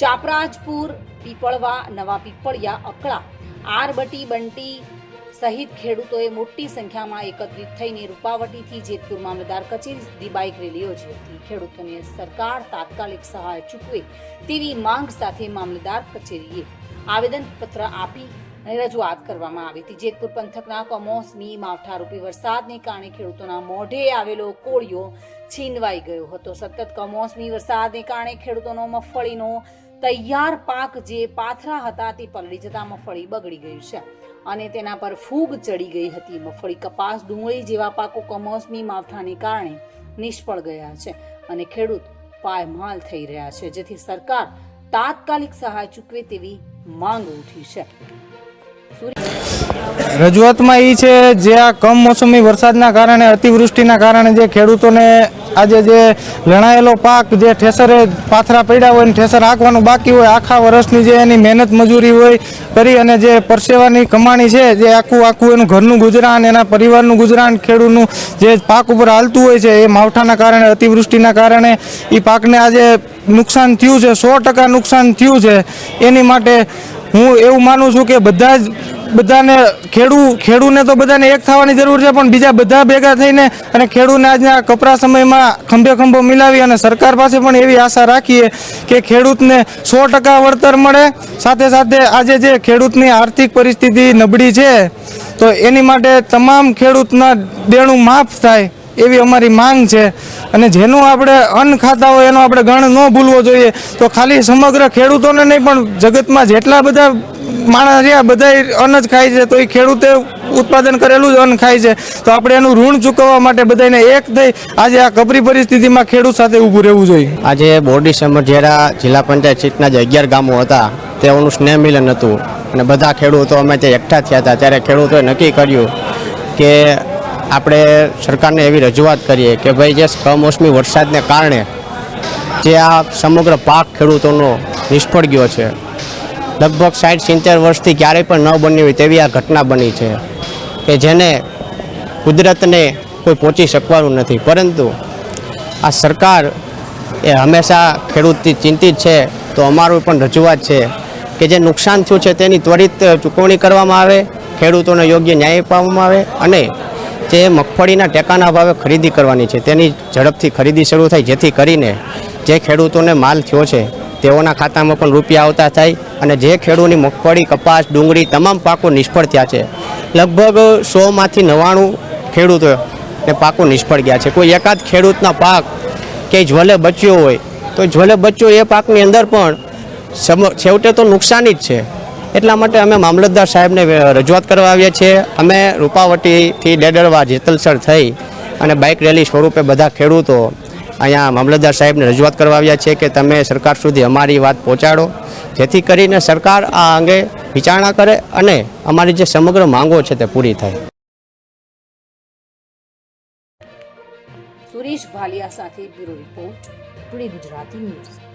ચાપરાજપુર, પીપળવા, નવા પીપળિયા, અકળા, આરબટી, બંટી સહિત ખેડૂતોએ મોટી સંખ્યામાં એકત્રિત થઈને રૂપાવટીથી જેતપુર મામલતદાર કચેરી સુધી બાઇક રેલી યોજી હતી. ખેડૂતોને સરકાર તાત્કાલિક સહાય ચૂકવે તેવી માંગ સાથે મામલતદાર કચેરીએ આવેદનપત્ર આપી રજૂઆત કરવામાં આવી હતી. જેતપુર પંથકના કમોસમી માવઠારૂપી વરસાદને કારણે ખેડૂતોના મોઢે આવેલો કોળિયો છીનવાઈ ગયો હતો. સતત કમોસમી વરસાદને કારણે ખેડૂતોનો મગફળીનો તૈયાર પાક જે પાથરા હતા તે પલળી જતા મગફળી બગડી ગયું છે. અને તેના પર ફૂગ ચડી ગઈ હતી. મગફળી કપાસ, ડુંગળી જેવા પાકો કમોસમી માવઠાને કારણે નિષ્ફળ ગયા છે અને ખેડૂત પાયમાલ થઈ રહ્યા છે, જેથી સરકાર તાત્કાલિક સહાય ચૂકવે તેવી માંગ ઉઠી છે. રજૂઆતમાં એ છે, જે આ કમોસમી વરસાદના કારણે, અતિવૃષ્ટિના કારણે જે ખેડૂતોને આજે જે લણાયેલો પાક જે ઠેસરે પાથરા પડ્યા હોય ને ઠેસર હાંકવાનું બાકી હોય, આખા વર્ષની જે એની મહેનત મજૂરી હોય કરી અને જે પરસેવાની કમાણી છે, જે આખું આખું એનું ઘરનું ગુજરાન, એના પરિવારનું ગુજરાન, ખેડૂતનું જે પાક ઉપર હાલતું હોય છે, એ માવઠાના કારણે, અતિવૃષ્ટિના કારણે એ પાકને આજે નુકસાન થયું છે, સો ટકા નુકસાન થયું છે. એની માટે હું એવું માનું છું કે બધા જ બધાને ખેડૂ, ખેડૂને તો બધાને એક થવાની જરૂર છે, પણ બીજા બધા ભેગા થઈને અને ખેડૂને આજના કપરા સમયમાં ખંભે ખંભો મિલાવી અને સરકાર પાસે પણ એવી આશા રાખીએ કે ખેડૂતને સો ટકા વળતર મળે. સાથે સાથે આજે જે ખેડૂતની આર્થિક પરિસ્થિતિ નબળી છે, તો એની માટે તમામ ખેડૂતના દેણું માફ થાય. એવી અમારી માંગ છે. અને જેનું આપણે અન્ન ખાતા હોય એનો આપણે ગણ ન ભૂલવો જોઈએ. તો ખાલી સમગ્ર ખેડૂતોને નહીં, પણ જગતમાં જેટલા બધા માણસ રહ્યા બધા અન્ન જ ખાય છે. તો એ ખેડૂતે ઉત્પાદન કરેલું જ અન્ન ખાય છે. તો આપણે એનું ઋણ ચૂકવવા માટે બધાને એક થઈ આજે આ કપરી પરિસ્થિતિમાં ખેડૂત સાથે ઊભું રહેવું જોઈએ. આજે બોરડી સમઢિયારા જિલ્લા પંચાયત સીટના જે અગિયાર ગામો હતા, તેઓનું સ્નેહ મિલન હતું. અને બધા ખેડૂતો અમે તે એકઠા થયા હતા. ત્યારે ખેડૂતોએ નક્કી કર્યું કે આપણે સરકારને એવી રજૂઆત કરીએ કે ભાઈ જે કમોસમી વરસાદને કારણે જે આ સમગ્ર પાક ખેડૂતોનો નિષ્ફળ ગયો છે. લગભગ સાઠ સિત્તેર વર્ષથી ક્યારેય પણ ન બની હોય તેવી આ ઘટના બની છે કે જેને કુદરતને કોઈ પહોંચી શકવાનું નથી. પરંતુ આ સરકાર એ હંમેશા ખેડૂતથી ચિંતિત છે. તો અમારું પણ રજૂઆત છે કે જે નુકસાન થયું છે તેની ત્વરિત ચૂકવણી કરવામાં આવે, ખેડૂતોને યોગ્ય ન્યાય આપવામાં આવે અને જે મગફળીના ટેકાના ભાવે ખરીદી કરવાની છે, તેની ઝડપથી ખરીદી શરૂ થાય, જેથી કરીને જે ખેડૂતોને માલ થયો છે, તેઓના ખાતામાં પણ રૂપિયા આવતા થાય અને જે ખેડૂતની મગફળી, કપાસ, ડુંગળી તમામ પાકો નિષ્ફળ થયા છે. લગભગ સોમાંથી નવ્વાણું ખેડૂતો ને પાકો નિષ્ફળ ગયા છે. કોઈ એકાદ ખેડૂતના પાક કે જ્વલે બચ્યો હોય, તો જ્વલે બચ્યો એ પાકની અંદર પણ સમ- છેવટે તો નુકસાની જ છે. એટલા માટે અમે મામલતદાર સાહેબને રજૂઆત કરવા આવ્યા છીએ. અમે રૂપાવટીથી ડેડરવા જેતલસર થઈ અને બાઇક રેલી સ્વરૂપે બધા ખેડૂતો અહીંયા મામલતદાર સાહેબને રજૂઆત કરવા આવ્યા છે કે તમે સરકાર સુધી અમારી વાત પહોંચાડો. જેથી કરીને સરકાર આ અંગે વિચારણા કરે અને અમારી જે સમગ્ર માંગો છે તે પૂરી થાય. સુરેશ ભાલિયા સાથે બ્યુરો રિપોર્ટ ગુજરાતી ન્યૂઝ.